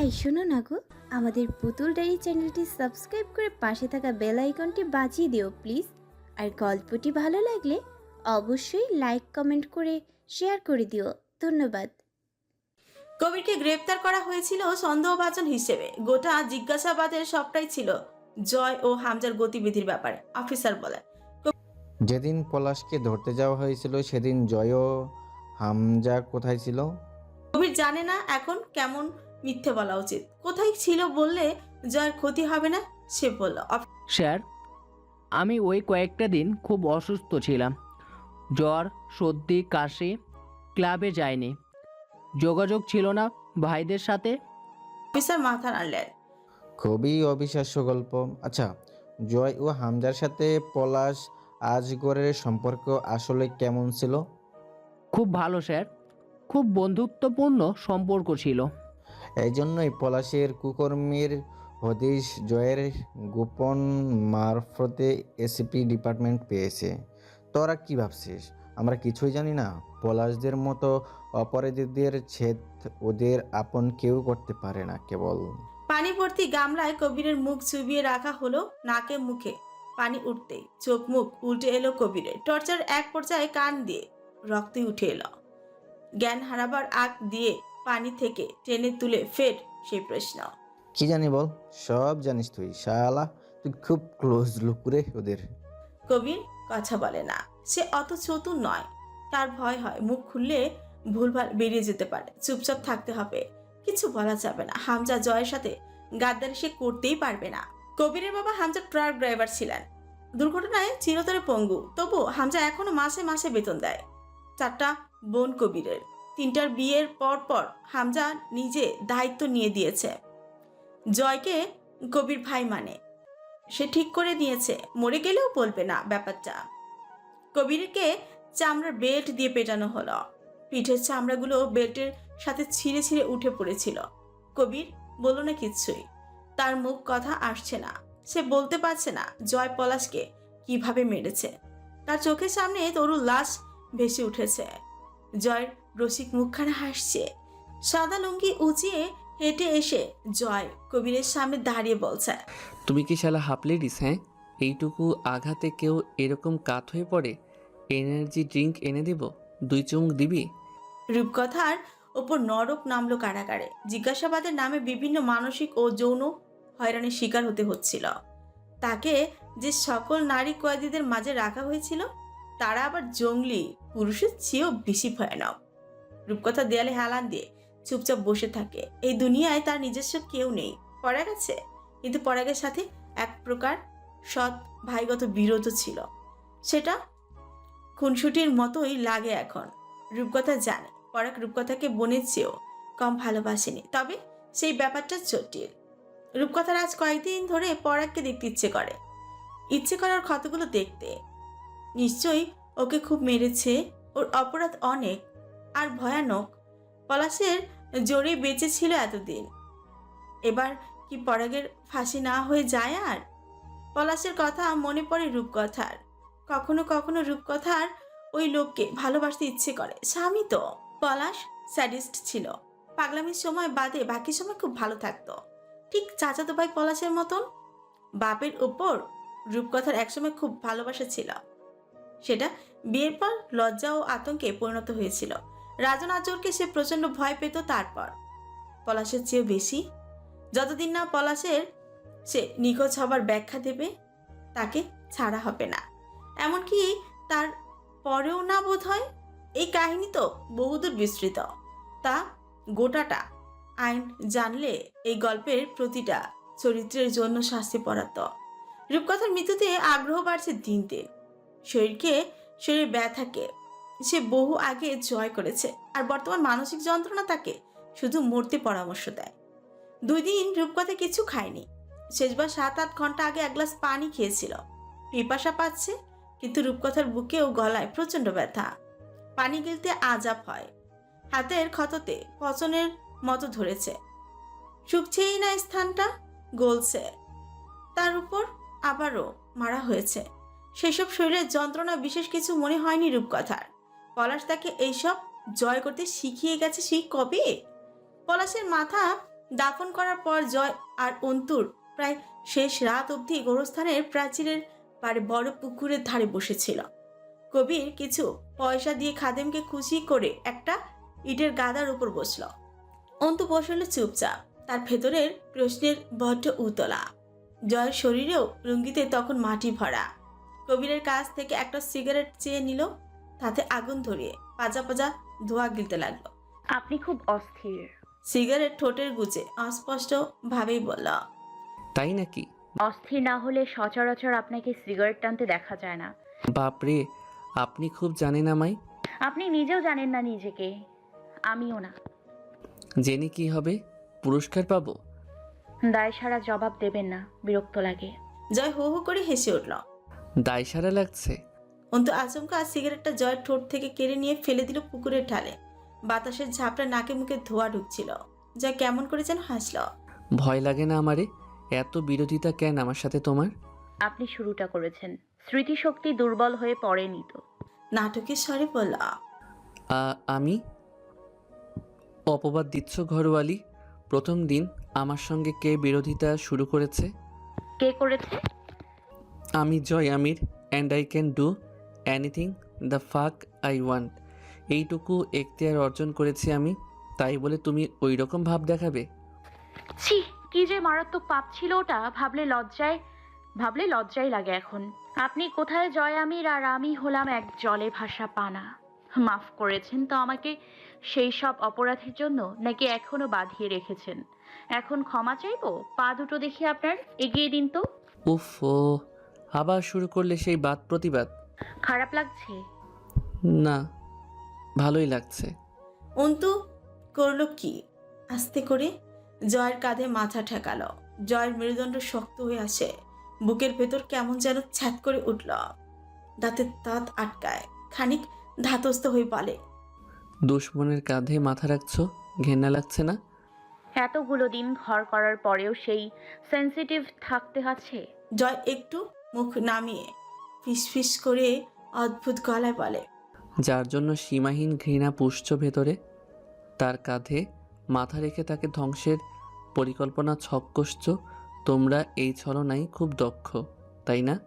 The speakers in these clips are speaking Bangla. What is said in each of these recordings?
এই শোনো না গো। আমাদের পুতুল ডায়েরি চ্যানেলটি সাবস্ক্রাইব করে পাশে থাকা বেল আইকনটি বাজিয়ে দিও প্লিজ। আর গল্পটি ভালো লাগলে অবশ্যই লাইক কমেন্ট করে শেয়ার করে দিও। ধন্যবাদ। কবিরকে গ্রেপ্তার করা হয়েছিল সন্দেহভাজন হিসেবে। গোটা জিজ্ঞাসাবাদের সবটাই ছিল জয় ও হামজার গতিবিধির ব্যাপারে অফিসার বলেন যেদিন পলাশকে ধরতে যাওয়া হয়েছিল সেদিন জয় ও হামজা কোথায় ছিল? কবির জানে না এখন কেমন মিথ্যে বলা উচিত। কোথায় ছিল বললে জয়ের ক্ষতি হবে না সে বলল স্যার আমি ওই কয়েকটা দিন খুব অসুস্থ ছিলাম। জ্বর সর্দি কাশি ক্লাবে যাইনি। যোগাযোগ ছিল না ভাইদের সাথে। অফিসার মাথা নাড়লেন। খুবই অবিশ্বাস্য গল্প। আচ্ছা জয় ও হামজার সাথে পলাশ আজগরের সম্পর্ক আসলে কেমন ছিল? খুব ভালো স্যার। খুব বন্ধুত্বপূর্ণ সম্পর্ক ছিল। এই জন্যই পলাশের কুকর্মীর হদিশ জয়ের গোপন মারফতে এসিপি ডিপার্টমেন্ট পেয়েছে। তোরা কি ভাবছিস? আমরা কিছুই জানি না। পলাশদের মতো অপরাধীদের ছেদ ওদের আপন কেউ করতে পারে না কেবল। পানি ভর্তি গামলায় কবিরের মুখ চুবিয়ে রাখা হলো নাকে মুখে। পানি উঠতেই চোখ মুখ উল্টে এলো কবিরের। টর্চার এক পর্যায়ে কান দিয়ে রক্তে উঠে এলো। জ্ঞান হারাবার আগ দিয়ে পানি থেকে টেনে তুলে ফের সেই প্রশ্ন। কি জানি বল সব জানিস তুই শালা তুই খুব ক্লোজ লুক রে ওদের। কবির কথা বলে না সে অত চতুর নয়। তার ভয় হয় মুখ খুললে ভুলভাল বেরিয়ে যেতে পারে চুপচাপ থাকতে হবে। কিছু বলা যাবে না হামজা জয়ের সাথে গাদ্দারি সে করতেই পারবে না। কবিরের বাবা হামজা ট্রাক ড্রাইভার ছিলেন। দুর্ঘটনায় চিরতরে পঙ্গু তবু হামজা এখনও মাসে মাসে বেতন দেয়। চারটা বোন কবিরের। তিনটার বিয়ের পর পর হামজা নিজে দায়িত্ব নিয়ে দিয়েছে। জয়কে কবির ভাই মানে। সে ঠিক করে নিয়েছে মরে গেলেও বলবে না ব্যাপারটা। কবিরকে চামড়ার বেল্ট দিয়ে পেটানো হলো। পিঠের চামড়াগুলো বেল্টের সাথে ছিঁড়ে ছিঁড়ে উঠে পড়েছিল। কবির বলল না কিচ্ছুই তার মুখ কথা আসছে না। সে বলতে পারছে না জয় পলাশকে কীভাবে মেরেছে। তার চোখের সামনে তরুর লাশ ভেসে উঠেছে। জয়ের রসিক মুখখানা হাসছে। সাদা লুঙ্গি উঁচিয়ে হেঁটে এসে জয় কবিরের সামনে দাঁড়িয়ে বলছে তুমি কি শালা হাফ লেডিস হ্যাঁ? এইটুকু আঘাতে কেউ এরকম কাত হয়ে পড়ে? এনার্জি ড্রিঙ্ক এনে দেব? দুই চুমুক দিবি? রূপকথার ওপর নরক নামলো কারাগারে। জিজ্ঞাসাবাদের নামে বিভিন্ন মানসিক ও যৌন হয়রানির শিকার হতে হচ্ছিল। তাকে যে সকল নারী কয়েদিদের মাঝে রাখা হয়েছিল তারা আবার জঙ্গলি পুরুষের চেয়েও বেশি ভয়ানক। রূপকথা দেয়ালে হেলান দিয়ে চুপচাপ বসে থাকে। এই দুনিয়ায় তার নিজস্ব কেউ নেই। পরাগ আছে। কিন্তু পরাগের সাথে এক প্রকার সৎ ভাইগত বিরোধ ছিল। সেটা খুনসুটির মতোই লাগে এখন। রূপকথা জানে। পরাগ রূপকথাকে বোনের চেয়েও কম ভালোবাসেনি। তবে সেই ব্যাপারটা জটিল। রূপকথার আজ কয়েকদিন ধরে পরাগকে দেখতে ইচ্ছে করে। ইচ্ছে করার ক্ষতগুলো দেখতে নিশ্চয়ই ওকে খুব মেরেছে, ওর অপরাধ অনেক, আর ভয়ানক। পলাশের জোরে বেঁচে ছিল এতদিন। এবার কি পরাগের ফাঁসি না হয়ে যায় আর? পলাশের কথা মনে পড়ে রূপকথার। কখনো কখনো রূপকথার ওই লোককে ভালোবাসতে ইচ্ছে করে। স্বামী তো। পলাশ স্যাডিস্ট ছিল। পাগলামির সময় বাদে বাকি সময় খুব ভালো থাকতো। ঠিক চাচাতো ভাই পলাশের মতন? বাপের উপর রূপকথার একসময় খুব ভালোবাসা ছিল। সেটা বিয়ের পর লজ্জা ও আতঙ্কে পরিণত হয়েছিল। রাজন আচরকে সে প্রচণ্ড ভয় পেত তারপর। পলাশের চেয়েও বেশি? যতদিন না পলাশের সে নিখোঁজ হবার ব্যাখ্যা দেবে, তাকে ছাড়া হবে না। এমনকি তার পরেও না বোধ হয় এই কাহিনী তো বহুদূর বিস্তৃত। তা গোটাটা আইন জানলে এই গল্পের প্রতিটা চরিত্রের জন্য শাস্তি পড়াত রূপকথার মৃত্যুতে আগ্রহ বাড়ছে দিন দিন শরীরকে, শরীর ব্যথাকে সে বহু আগে জয় করেছে আর বর্তমান মানসিক যন্ত্রণা তাকে শুধু মরতে পরামর্শ দেয়। দুই দিন রূপকথা কিছু খায়নি। শেষবার সাত আট ঘণ্টা আগে এক গ্লাস পানি খেয়েছিল। পিপাসা পাচ্ছে, কিন্তু রূপকথার বুকে ও গলায় প্রচণ্ড ব্যথা। পানি গিলতে আজাব হয়। হাতের ক্ষততে পচনের মতো ধরেছে। শুকছেই না স্থানটা, গলছে। তার উপর আবারও মারা হয়েছে। সেসব শরীরের যন্ত্রণা বিশেষ কিছু মনে হয়নি রূপকথার। পলাশ তাকে এইসব জয় করতে শিখিয়ে গেছে সেই কবে? পলাশের মাথা দাফন করার পর জয় আর অন্তুর প্রায় শেষ রাত অবধি গোরস্থানের প্রাচীরের পারে বড় পুকুরের ধারে বসেছিল। কবির কিছু পয়সা দিয়ে খাদেমকে খুশি করে একটা ইটের গাদার উপর বসল। অন্তু বসল চুপচাপ, তার ভেতরের প্রশ্নের বড্ড উতলা। জয়ের শরীরেও রুঙ্গিতে তখন মাটি ভরা। কবিরের কাছ থেকে একটা সিগারেট চেয়ে নিল তাতে আগুন ধরিয়ে পাজা পাজা ধোয়া গিলতে লাগল। আপনি খুব অস্থির। সিগারেট ঠোঁটের গুজে অস্পষ্ট ভাবেই বলল তাই নাকি? অস্থির না হলে সচরাচর আপনাকে সিগারেট টানতে দেখা যায় না। বাপরে আপনি খুব জানেন আমায়? আপনি নিজেও জানেন না নিজেকে। আমিও না। জেনে কি হবে? পুরস্কার পাবো? দায় সারা জবাব দেবেন না বিরক্ত লাগে। জয় হো হো করে হেসে উঠল। দায় সারা লাগছে। অন্তু আচমকা সিগারেটটা জয়ের ঠোঁট থেকে কেড়ে নিয়ে ফেলে দিল পুকুরের ঢালে। বাতাসের ঝাপটা নাকে মুখে ধোয়া ঢুকছিল। জয় কেমন করে যেন হাসল। ভয় লাগে না আমারে? এত বিরোধিতা কেন আমার সাথে তোমার? আপনি শুরুটা করেছেন। স্মৃতিশক্তি দুর্বল হয়ে পড়েনি তো। নাটকের স্বরে বলল আ- আমি? অপবাদ দিচ্ছ ঘরওয়ালি? প্রথম দিন আমার সঙ্গে কে বিরোধিতা শুরু করেছে? কে করেছে? আমি Joy Amir and I can do anything the fuck I want এইটুকু এখতিয়ার অর্জন করেছি আমি তাই বলে তুমি ওই রকম ভাব দেখাবে? ছি কি যে মারাত্মক পাপ ছিল ওটা ভাবলে লজ্জায় ভাবলে লজ্জাই লাগে এখন। আপনি কোথায় জয় আমির আর আমি হলাম এক জলে ভাসা পানা। মাফ করেছেন তো আমাকে সেই সব অপরাধের জন্য নাকি এখনও বাঁধিয়ে রেখেছেন? এখন ক্ষমা চাইব? পা দুটো দেখি আপনার এগিয়ে দিন তো। উফ আবার শুরু করলে সেই বাদ প্রতিবাদ? খারাপ লাগছে? না ভালোই লাগছে। অন্তু করল কি? আস্তে করে জয়ের কাঁধে মাথা ঠেকালো। জয়ের মেরুদণ্ড শক্ত হয়ে আসে। বুকের ভেতর কেমন যেন ছ্যাত করে উঠল। দাঁতের দাঁত আটকায়। খানিক ধাতস্থ হয়ে বলে দুশ্মনের কাঁধে মাথা রাখছো? ঘেন্না লাগছে না? এতগুলো দিন ঘর করার পরেও সেই সেন্সিটিভ থাকতে আছে? জয় একটু মুখ নামিয়ে ফিসফিস করে অদ্ভুত গলায় বলে যার জন্য সীমাহীন ঘৃণা পুষছ ভেতরে তার কাঁধে মাথা রেখে তাকে ধ্বংসের পরিকল্পনা ছক কষছ তোমরা এই ছলনাই খুব দক্ষ তাই না?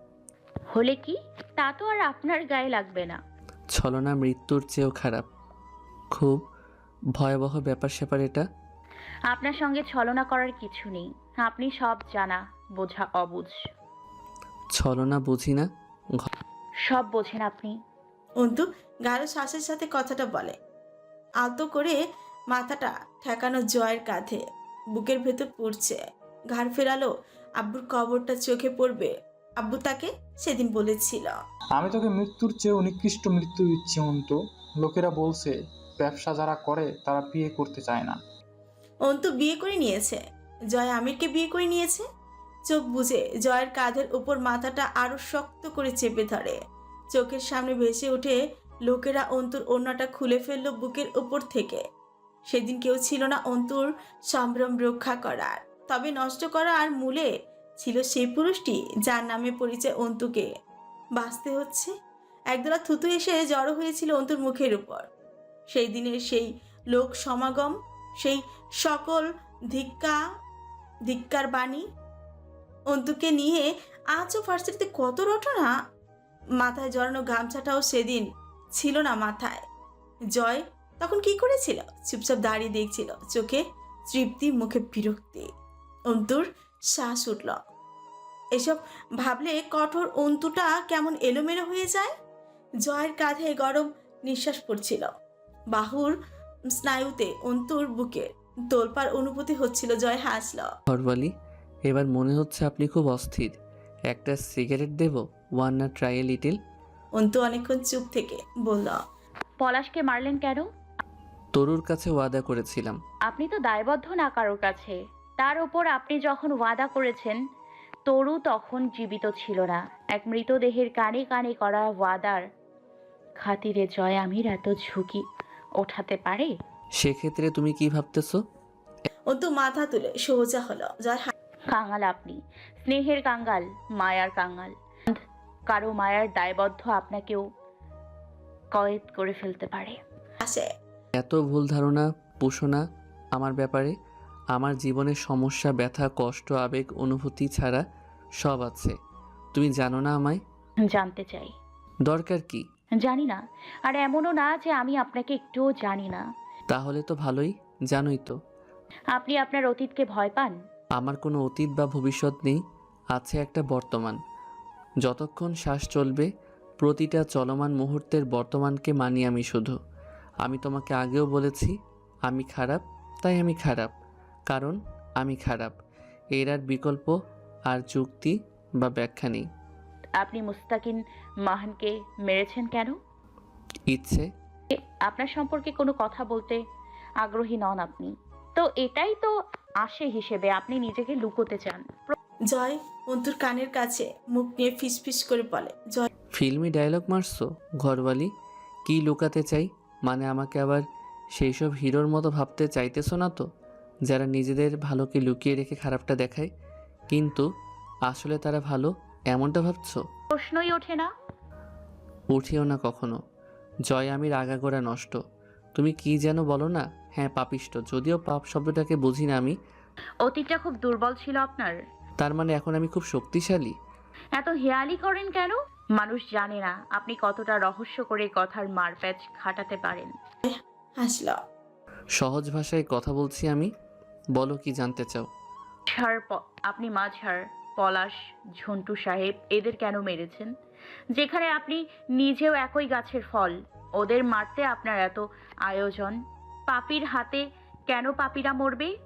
হলে কি? তা তো আর আপনার গায়ে লাগবে না। ছলনা মৃত্যুর চেয়েও খারাপ। খুব ভয়াবহ ব্যাপার স্যাপার এটা। আপনার সঙ্গে ছলনা করার কিছু নেই। আপনি সব জানা বোঝা অবুঝ। ছলনা বুঝি না? সব বোঝেন আপনি। অন্তু গাঢ় শ্বাসের সাথে কথাটা বলে। আলতো করে মাথাটা ঠেকানো জয়ের কাঁধে বুকের ভেতর পড়ছে। ঘাড় ফেরালো আব্বুর কবরটা চোখে পড়বে। আব্বু তাকে সেদিন বলেছিল। আমি তোকে মৃত্যুর চেয়েও নিকৃষ্ট মৃত্যু দিচ্ছি অন্ত। লোকেরা বলছে ব্যবসা যারা করে তারা বিয়ে করতে চায় না। অন্তু বিয়ে করে নিয়েছে। জয় আমিরকে বিয়ে করে নিয়েছে? চোখ বুঝে জয়ের কাঁধের উপর মাথাটা আরও শক্ত করে চেপে ধরে। চোখের সামনে ভেসে উঠে লোকেরা অন্তুর ওড়নাটা খুলে ফেলল বুকের উপর থেকে। সেদিন কেউ ছিল না অন্তুর সম্ভ্রম রক্ষা করার। তবে নষ্ট করা আর মূলে ছিল সেই পুরুষটি যার নামে পরিচয় অন্তুকে। বাঁচতে হচ্ছে। একদলা থুতু এসে জড়ো হয়েছিল অন্তুর মুখের উপর। সেই দিনের সেই লোক সমাগম, সেই সকল ধিক্কা, ধিক্কার বাণী অন্তুকে নিয়ে আজও ফার্সিটিতে কত রটনা? মাথায় জড়ানো গামছাটাও সেদিন ছিল না মাথায়। জয় তখন কি করেছিল? চুপচাপ দাঁড়িয়ে দেখছিল চোখে তৃপ্তি, মুখে বিরক্তি। অন্তুর শ্বাস উঠল। এসব ভাবলে কঠোর অন্তুটা কেমন এলোমেলো হয়ে যায়? জয়ের কাঁধে গরম নিঃশ্বাস পড়ছিল। বাহুর স্নায়ুতে অন্তুর বুকে তোলপার অনুভূতি হচ্ছিল, জয় হাসল। এবার মনে হচ্ছে আপনি খুব অস্থির। একটা cigarette Dev? Wanna try a little Antu অনেকক্ষণ চুপ থেকে বলল পলাশকে মারলেন কেন? তরুর কাছে ওয়াদা করেছিলাম। আপনি তো দায়বদ্ধ না কারোর কাছে। তার ওপর আপনি যখন ওয়াদা করেছেন তরু তখন জীবিত ছিল না। এক মৃতদেহের কানে কানে করা ওয়াদার খাতিরে জয় আমির এত ঝুঁকি ওঠাতে পারে? সেক্ষেত্রে তুমি কি ভাবতেছো? অন্তু মাথা তুলে সোজা হলো। জয় কাঙাল আপনি। স্নেহের কাঙ্গাল মায়ার কাঙ্গাল কারও মায়ার দায়বদ্ধ আপনাকেও কয়েদ করে ফেলতে পারে। এত ভুল ধারণা পোষণা আমার ব্যাপারে আমার জীবনের সমস্যা ব্যথা কষ্ট আবেগ অনুভূতি ছাড়া সব আছে। তুমি জানো না আমায়? জানতে চাই। দরকার কি? জানি না। আর এমনও না যে আমি আপনাকে একটুও জানি না। তাহলে তো ভালোই জানোই তো। আপনি আপনার অতীতকে ভয় পান? আমার কোনো অতীত বা ভবিষ্যৎ নেই আছে একটা বর্তমান। যতক্ষণ শ্বাস চলবে প্রতিটা চলমান মুহূর্তের বর্তমানকে মানি আমি শুধু। আমি তোমাকে আগেও বলেছি আমি খারাপ তাই আমি খারাপ। কারণ আমি খারাপ। এর আর বিকল্প আর যুক্তি বা ব্যাখ্যা নেই। আপনি মুস্তাকিন মাহানকে মেরেছেন কেন? ইচ্ছে। আপনার সম্পর্কে কোনো কথা বলতে আগ্রহী নন আপনি। তো এটাই তো আসে হিসেবে আপনি নিজেকে লুকোতে চান। জয় অন্তুর কানের কাছে মুখ নিয়ে ফিসফিস করে বলে জয় ফিল্মি ডায়লগ মারছো ঘরওয়ালি? কি লুকাতে চাই? মানে আমাকে আবার সেই সব হিরোর মতো ভাবতে চাইতেছো না তো? যারা নিজেদের ভালোকে লুকিয়ে রেখে খারাপটা দেখায়। কিন্তু আসলে তারা ভালো এমনটা ভাবছ? প্রশ্নই ওঠে না। উঠিও না কখনো। জয় আমির আগাগোড়া নষ্ট। তুমি কি যেন বলো না হ্যাঁ পাপিষ্ট। যদিও পাপ শব্দটাকে বুঝি না আমি। অতীতটা খুব দুর্বল ছিল আপনার। তার মানে এখন আমি খুব শক্তিশালী? এত হেয়ালি করেন কেন? মানুষ জানে না আপনি কতটা রহস্য করে কথার মারপ্যাচ খাটাতে পারেন। হাসল। সহজ ভাষায় কথা বলছি আমি? বলো কি জানতে চাও? ঝাড় প- আপনি মাঝার পলাশ ঝন্টু সাহেব এদের কেন মেরেছেন? যেখানে আপনি নিজেও একই গাছের ফল। ওদের মারতে আপনার এত আয়োজন পাপির হাতে কেন পাপিরা মরবে?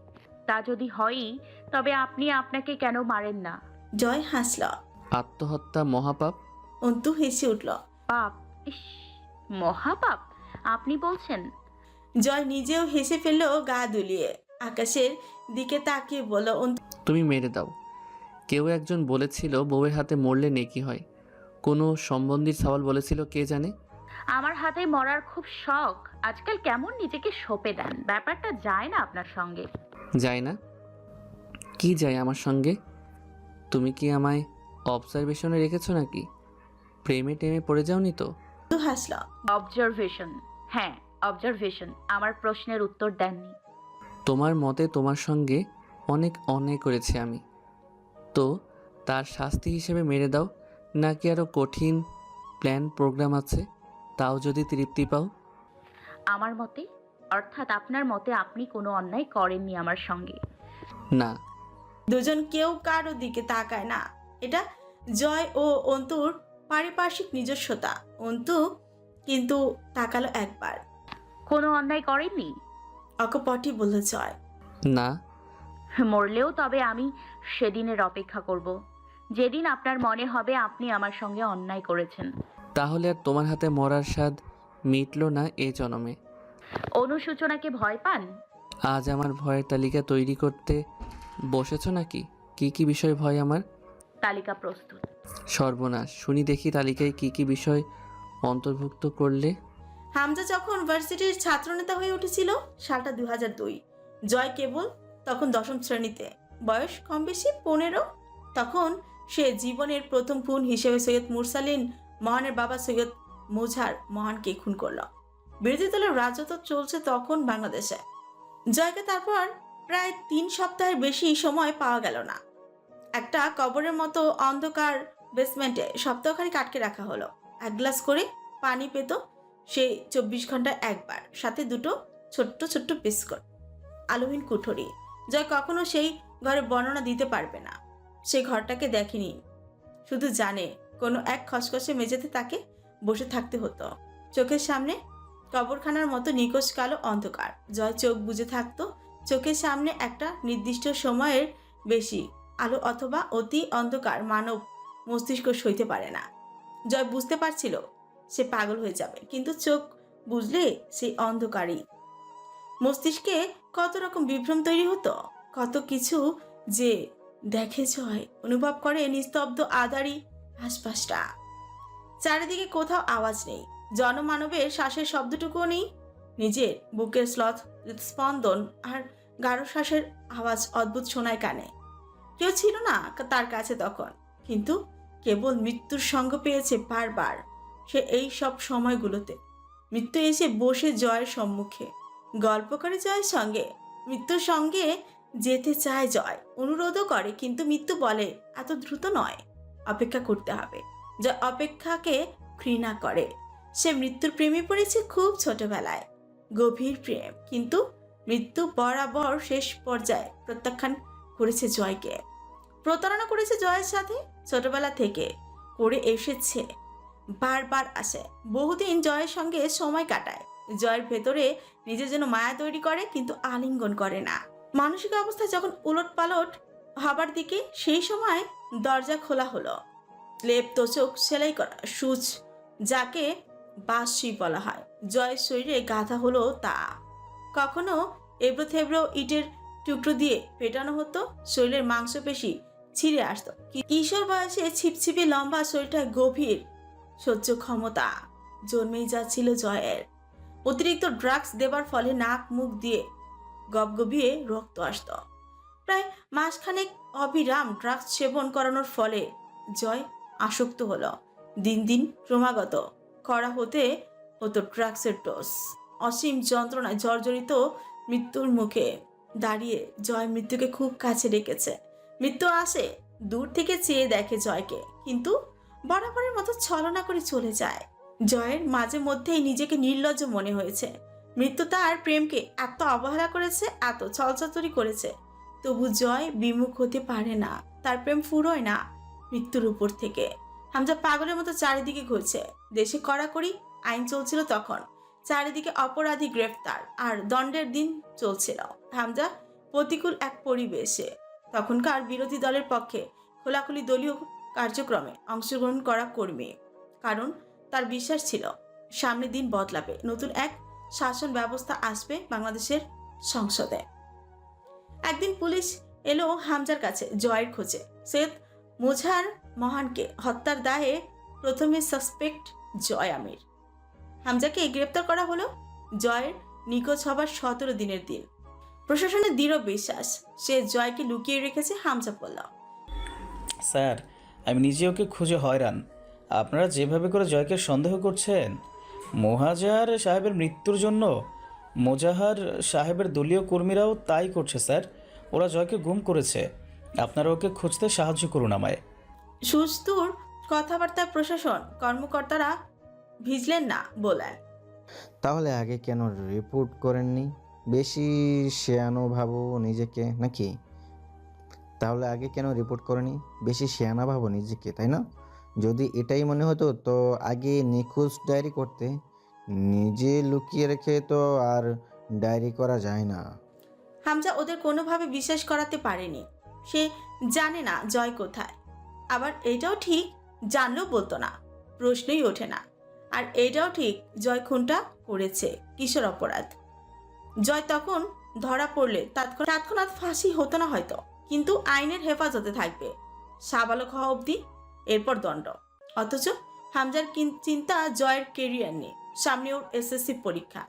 তা যদি হয়ই তবে আপনি আপনাকে কেন মারেন না? জয় হাসল। আত্মহত্যা মহাপাপ? অন্তু হেসে উঠল। পাপ? ইস মহাপাপ? আপনি বলছেন। জয় নিজেও হেসে ফেলল গা দুলিয়ে। আকাশের দিকে তাকিয়ে বলল অন্তু তুমি মেরে দাও। কেউ একজন বলেছিল বউয়ের হাতে মরলে নেকি হয়। কোনো সম্বন্ধীর সওয়াল বলেছিল কে জানে? আমার হাতে মরার খুব শখ। আজকাল কেমন নিজেকে সঁপে দেন? ব্যাপারটা যায় না আপনার সঙ্গে। যায় না? কি যায় আমার সঙ্গে? তুমি কি আমায় অবজারভেশনে রেখেছো নাকি? প্রেমে টেমে পড়ে যাওনি তো? হাসল। অবজারভেশন হ্যাঁ অবজারভেশন আমার প্রশ্নের উত্তর দেননি। তোমার মতে তোমার সঙ্গে অনেক অন্যায় করেছি আমি। তো তার শাস্তি হিসেবে মেরে দাও নাকি আরও কঠিন প্ল্যান প্রোগ্রাম আছে? তাও যদি তৃপ্তি পাও আমার মতে অর্থাৎ আপনার মতে আপনি কোনো অন্যায় করেননি আমার সঙ্গে। না। দুজন কেউ কারও দিকে তাকায় না। এটা জয় ও অন্তুর পারিপার্শ্বিক নিজস্বতা। অন্তু কিন্তু তাকালো একবার। কোনো অন্যায় করেননি? অকপটি বলল জয়। না। মরলেও তবে আমি সেদিনের অপেক্ষা করব। যেদিন আপনার মনে হবে আপনি আমার সঙ্গে অন্যায় করেছেন। তাহলে আর তোমার হাতে মরার স্বাদ মিটলো না এ জনমে। অনুসূচনাকে ভয় পান? আজ আমার ভয়ের তালিকা তৈরি করতে বসেছো নাকি? কি কি বিষয় ভয় আমার? তালিকা প্রস্তুত। সর্বনাশ। শুনি দেখি তালিকায় কি কি বিষয় অন্তর্ভুক্ত করলে। হামজা যখন ভার্সিটির ছাত্রনেতা হয়ে উঠেছিল সালটা দুই হাজার দুই। জয় কেবল তখন দশম শ্রেণীতে। বয়স কম বেশি পনেরো। তখন সে জীবনের প্রথম খুন হিসেবে সৈয়দ মুরসালিন মহানের বাবা সৈয়দ মোঝার মহানকে খুন করল। বিরোধী দলের রাজত্ব চলছে তখন বাংলাদেশে। জয়কে তারপর প্রায় তিন সপ্তাহের বেশি সময় পাওয়া গেল না। একটা কবরের মতো অন্ধকার বেসমেন্টে সপ্তাহখানিক আটকে রাখা হলো। এক গ্লাস করে পানি পেত সে চব্বিশ ঘণ্টা একবার, সাথে দুটো ছোট্ট ছোট্ট বিস্কুট। আলোহীন কুঠরি। জয় কখনো সেই ঘরে বর্ণনা দিতে পারবে না। সে ঘরটাকে দেখেনি। শুধু জানে, কোনো এক খসখসে মেঝেতে তাকে বসে থাকতে হতো। চোখের সামনে কবরখানার মতো নিকোষ কালো অন্ধকার। জয় চোখ বুজে থাকতো। চোখের সামনে একটা নির্দিষ্ট সময়ের বেশি আলো অথবা অতি অন্ধকার মানব মস্তিষ্ক সইতে পারে না। জয় বুঝতে পারছিল সে পাগল হয়ে যাবে, কিন্তু চোখ বুঝলে সেই অন্ধকারই। মস্তিষ্কে কত রকম বিভ্রম তৈরি হতো, কত কিছু যে দেখে জয় অনুভব করে নিস্তব্ধ আদারি আশপাশটা। চারিদিকে কোথাও আওয়াজ নেই। জনমানবের শ্বাসের শব্দটুকুও নেই। নিজের বুকের স্লথ, স্পন্দন আর গাঢ় শ্বাসের আওয়াজ অদ্ভুত শোনায় কানে। কেউ ছিল না তার কাছে তখন, কিন্তু কেবল মৃত্যুর সঙ্গ পেয়েছে বারবার সে এই সব সময়গুলোতে। মৃত্যু এসে বসে জয়ের সম্মুখে। গল্প করে জয়ের সঙ্গে, মৃত্যুর সঙ্গে যেতে চায় জয়। অনুরোধও করে, কিন্তু মৃত্যু বলে, এত দ্রুত নয়, অপেক্ষা করতে হবে। জয় অপেক্ষাকে ঘৃণা করে। সে মৃত্যুর প্রেমে পড়েছে খুব ছোটবেলায়। গভীর প্রেম, কিন্তু মৃত্যু বরাবর শেষ পর্যায়ে প্রত্যাখ্যান করেছে জয়কে। প্রতারণা করেছে জয়ের সাথে ছোটবেলা থেকে, করে এসেছে। বারবার আসে, বহুদিন জয়ের সঙ্গে সময় কাটায়। জয়ের ভেতরে নিজের জন্য মায়া তৈরি করে, কিন্তু আলিঙ্গন করে না। মানসিক অবস্থা যখন উলট পালট হবার দিকে, সেই সময় দরজা খোলা হলো। লেপ তোচক সেলাই করা সুচ, যাকে বাসি বলা হয়। জয়ের শরীরে গাঁথা হলো তা। কখনো এবড়ো থেবড়ো ইটের টুকরো দিয়ে পেটানো হতো, শরীরের মাংসপেশি ছিঁড়ে আসতো। কিশোর বয়সে ছিপছিপে লম্বা শরীরটা গভীর সহ্য ক্ষমতা জন্মেই যাচ্ছিল জয়ের। অতিরিক্ত ড্রাগস দেবার ফলে নাক, মুখ দিয়ে গবগবিয়ে রক্ত আসতো। প্রায় মাসখানেক অবিরাম ড্রাগস সেবন করানোর ফলে জয় আসক্ত হলো। দিন দিন ক্রমাগত করা হতে হতো ড্রাগসের ডোজ অসীম যন্ত্রণায় জর্জরিত মৃত্যুর মুখে দাঁড়িয়ে জয় মৃত্যুকে খুব কাছে রেখেছে। মৃত্যু আসে, দূর থেকে চেয়ে দেখে জয়কে, কিন্তু বরাবরের মতো ছলনা করে চলে যায়। জয়ের মাঝে মধ্যেই নিজেকে নির্লজ্জ মনে হয়েছে। মৃত্যু তার প্রেমকে এত অবহেলা করেছে, এত ছলচাতুরি করেছে। তবু জয় বিমুখ হতে পারে না, তার প্রেম ফুরোয় না। মৃত্যুর উপর থেকে। হামজা পাগলের মতো চারিদিকে ঘুরছে। দেশে কড়াকড়ি আইন চলছিল তখন। চারিদিকে অপরাধী গ্রেফতার আর দণ্ডের দিন চলছিল। হামজা প্রতিকূল এক পরিবেশে। তখনকার বিরোধী দলের পক্ষে খোলাখুলি দলীয় কার্যক্রমে অংশগ্রহণ করা কর্মী। কারণ তার বিশ্বাস ছিল, সামনে দিন বদলাবে। নতুন এক শাসন ব্যবস্থা আসবে বাংলাদেশের সংসদে। একদিন পুলিশ এলো হামজার কাছে জয়ের খোঁজে। সৈয়দ মোঝার মহানকে হত্যার দায়ে প্রথমে সাসপেক্ট জয় আমির। হামজাকে গ্রেপ্তার করা হলো জয়ের নিখোঁজ হবার সতেরো দিনের দিন। প্রশাসনের দৃঢ় বিশ্বাস, সে জয়কে লুকিয়ে রেখেছে হামজা বলল স্যার, আমি নিজে ওকে খুঁজে হয়রান। আপনারা যেভাবে করে জয়কে সন্দেহ করছেন, মোহাজার সাহেবের মৃত্যুর জন্য মোজাহার সাহেবের দলীয় কর্মীরাও তাই করছে, স্যার। ওরা জয়কে গুম করেছে। আপনারা ওকে খুঁজতে সাহায্য করুন আমায়। সুস্থুর কথাবার্তা প্রশাসন কর্মকর্তারা ভিজলেন না বলেন তাহলে আগে কেন রিপোর্ট করেননি? বেশি শেয়ানো ভাবো নিজেকে নাকি? তাহলে আগে কেন রিপোর্ট করেনি? বেশি শেয়ানা ভাবো নিজেকে তাই না? যদি এটাই মনে হতো তো আগে নিখোঁজ ডায়েরি করতে। নিজে লুকিয়ে রেখে তো আর ডায়েরি করা যায় না। হামজা ওদের কোনোভাবে বিশ্বাস করাতে পারেনি। সে জানে না জয় কোথায়। আবার এটাও ঠিক জানলেও বলতো না, প্রশ্নই ওঠে না। আর এটাও ঠিক জয় খুনটা করেছে কিশোর অপরাধ। জয় তখন ধরা পড়লে তৎক্ষণ- তৎক্ষণাৎ ফাঁসি হতো না হয়তো, কিন্তু আইনের হেফাজতে থাকবে। সাবালক হওয়া অবধি এরপর দণ্ড। অথচ হামজার চিন্তা জয়ের কেরিয়ার নিয়ে সামনে ওর এসএসসি পরীক্ষা।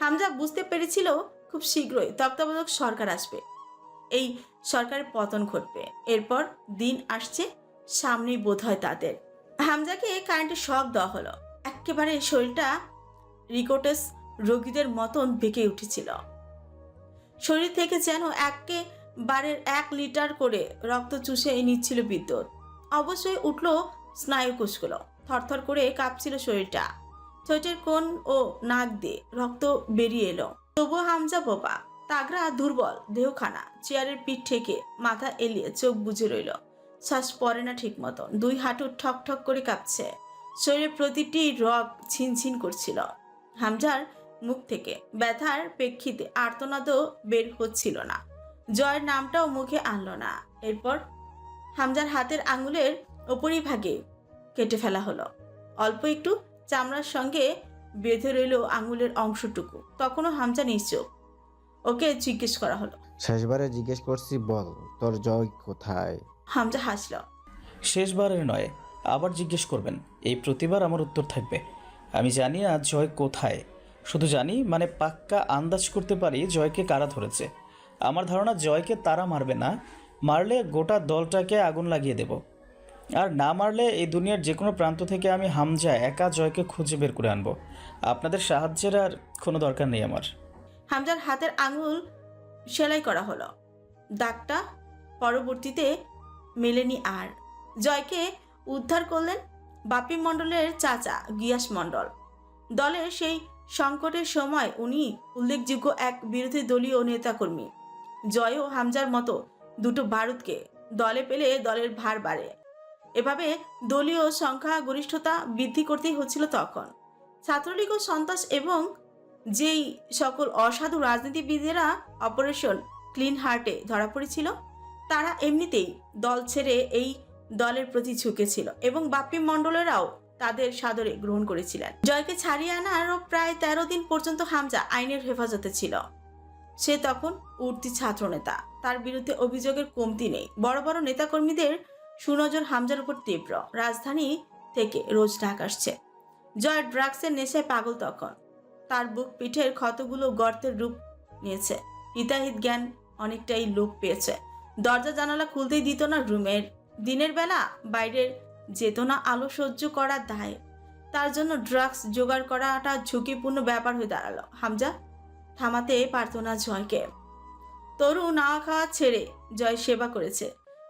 হামজা বুঝতে পেরেছিল খুব শীঘ্রই তত্ত্বাবধায়ক সরকার আসবে। এই সরকারের পতন ঘটবে। এরপর দিন আসছে, সামনেই বোধ হয় তাদের। হামজাকে কারেন্টের শক দেওয়া হলো। একেবারে শরীরটা রিকোটেস রোগীদের মতন বেঁকে উঠেছিল। শরীর থেকে যেন একেবারের এক লিটার করে রক্ত চুষে নিচ্ছিল বিদ্যুৎ। অবশ্যই উঠল স্নায়ু কুচকুলো থরথর করে কাঁপছিল শরীরটা। ঠোঁটের কোন ও নাক দিয়ে রক্ত বেরিয়ে এলো। তবুও হামজা বোবা তাগরা দুর্বল, দেহখানা, চেয়ারের পিঠ থেকে মাথা এলিয়ে চোখ বুজে রইল। শ্বাস পড়ে না ঠিক মতন, দুই হাঁটু ঠক ঠক করে কাঁপছে। শরীরের প্রতিটি রগ ছিনছিন করছিল। হামজার মুখ থেকে ব্যথার প্রেক্ষিতে আর্তনাদও বের হচ্ছিল না। জয়ের নামটাও মুখে আনলো না। এরপর হামজার হাতের আঙুলের ওপরিভাগে কেটে ফেলা হলো। অল্প একটু চামড়ার সঙ্গে বেঁধে রইল আঙুলের অংশটুকু। তখনও হামজা নিশ্চুপ। ওকে জিজ্ঞেস করা হলো। শেষবারে জিজ্ঞেস করছি বল তোর জয় কোথায়? হামজা হাসল। শেষবারের নয় আবার জিজ্ঞেস করবেন। এই প্রতিবার আমার উত্তর থাকবে। আমি জানি না জয় কোথায়। শুধু জানি মানে পাক্কা আন্দাজ করতে পারি জয়কে কারা ধরেছে। আমার ধারণা জয়কে তারা মারবে না। মারলে গোটা দলটাকে আগুন লাগিয়ে দেব। আর না মারলে এই দুনিয়ার যে কোনো প্রান্ত থেকে আমি হামজা একা জয়কে খুঁজে বের করে আনব। আপনাদের সাহায্যের আর কোনো দরকার নেই আমার। হামজার হাতের আঙুল সেলাই করা হলো। দাগটা পরবর্তীতে মেলেনি আর। জয়কে উদ্ধার করলেন বাপি মণ্ডলের চাচা গিয়াস মণ্ডল। দলের সেই সংকটের সময় উনি উল্লেখযোগ্য এক বিরোধী দলীয় নেতাকর্মী। জয় ও হামজার মতো দুটো ভারতকে দলে পেলে দলের ভার বাড়ে। এভাবে দলীয় সংখ্যা গরিষ্ঠতা বৃদ্ধি করতেই হচ্ছিল তখন। ছাত্রলীগ ও সন্ত্রাস এবং যেই সকল অসাধু রাজনীতিবিদেরা অপারেশন ক্লিন হার্টে ধরা পড়েছিল, তারা এমনিতেই দল ছেড়ে এই দলের প্রতি ঝুঁকেছিল এবং বাপ্পি মণ্ডলেরাও তাদের সাদরে গ্রহণ করেছিলেন। জয়কে ছাড়িয়ে আনারও প্রায় তেরো দিন পর্যন্ত হামজা আইনের হেফাজতে ছিল। সে তখন উঠতি ছাত্রনেতা। তার বিরুদ্ধে অভিযোগের কমতি নেই। বড় বড় নেতাকর্মীদের সুনজর হামজার উপর তীব্র। রাজধানী থেকে রোজ ডাক আসছে। জয় ড্রাগসের নেশায় পাগল তখন। তার বুক পিঠের ক্ষতগুলো গর্তের রূপ নিয়েছে। হিতাহিত জ্ঞান অনেকটাই লোপ পেয়েছে। দরজা জানালা খুলতেই দিত না রুমের। দিনের বেলা বাইরের যেত না আলো সহ্য করার দায়। তার জন্য ড্রাগস জোগাড় করাটা ঝুঁকিপূর্ণ ব্যাপার হয়ে দাঁড়াল। হামজা থামাতে পারত না জয়কে। তরু নাওয়া খাওয়া ছেড়ে জয় সেবা করেছে।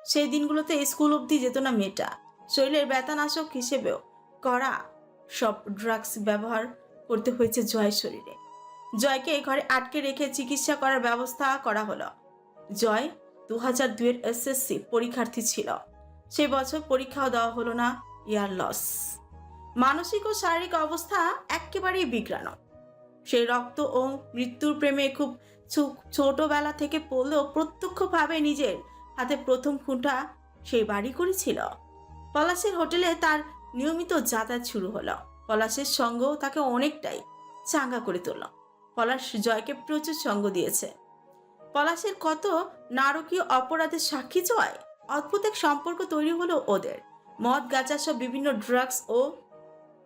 সেই দিনগুলোতে স্কুল অবধি যেত না মেয়েটা। শরীরের ব্যথানাশক হিসেবেও করা সব ড্রাগস ব্যবহার করতে হয়েছে জয়ের শরীরে। জয়কে ঘরে আটকে রেখে চিকিৎসা করার ব্যবস্থা করা হলো। জয় দু হাজার দুয়ের এসএসসি পরীক্ষার্থী ছিল। সে বছর পরীক্ষাও দেওয়া হলো না, ইয়ার লস মানসিক ও শারীরিক অবস্থা একেবারেই বিগ্রান সেই রক্ত ও মৃত্যুর প্রেমে খুব ছোটবেলা থেকে পড়লেও প্রত্যক্ষভাবে নিজের হাতে প্রথম খুঁটা সেই বাড়ি করেছিল। পলাশের হোটেলে তার নিয়মিত যাতায়াত শুরু হলো। পলাশের সঙ্গ তাকে অনেকটাই চাঙ্গা করে তুলল। পলাশ জয়কে প্রচুর সঙ্গ দিয়েছে। পলাশের কত নারকীয় অপরাধের সাক্ষী জয়? অদ্ভুত এক সম্পর্ক তৈরি হলো ওদের। মদ, গাঁজা সব বিভিন্ন ড্রাগস ও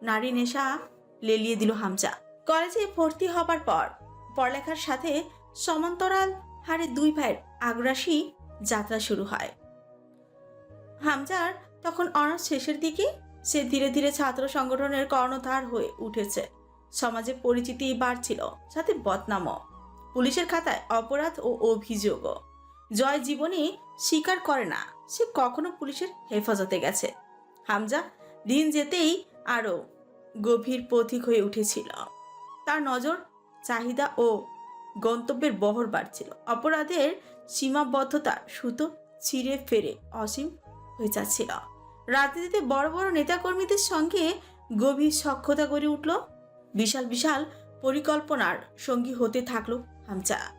নারী নেশা লেলিয়ে দিল হামজা। কলেজে ভর্তি হবার পর পড়ালেখার সাথে সমান্তরাল হারে দুই ভাইয়ের আগ্রাসী যাত্রা শুরু হয়। হামজার তখন অনার্স শেষের দিকে সে ধীরে ধীরে ছাত্র সংগঠনের কর্ণধার হয়ে উঠেছে। সমাজে পরিচিতি বাড়ছিল, সাথে বদনামও। পুলিশের খাতায় অপরাধ ও অভিযোগও। জয় জীবনে স্বীকার করে না, সে কখনো পুলিশের হেফাজতে গেছে। হামজা দিন যেতেই আরও গভীর পথিক হয়ে উঠেছিল। তার নজর, চাহিদা ও গন্তব্যের বহর বাড়ছিল। অপরাধের সীমাবদ্ধতা সুতো ছিঁড়ে ফেরে অসীম হয়ে যাচ্ছিল। রাজনীতিতে বড় বড় নেতাকর্মীদের সঙ্গে গভীর সক্ষতা গড়ে উঠল। বিশাল বিশাল পরিকল্পনার সঙ্গী হতে থাকল হামজা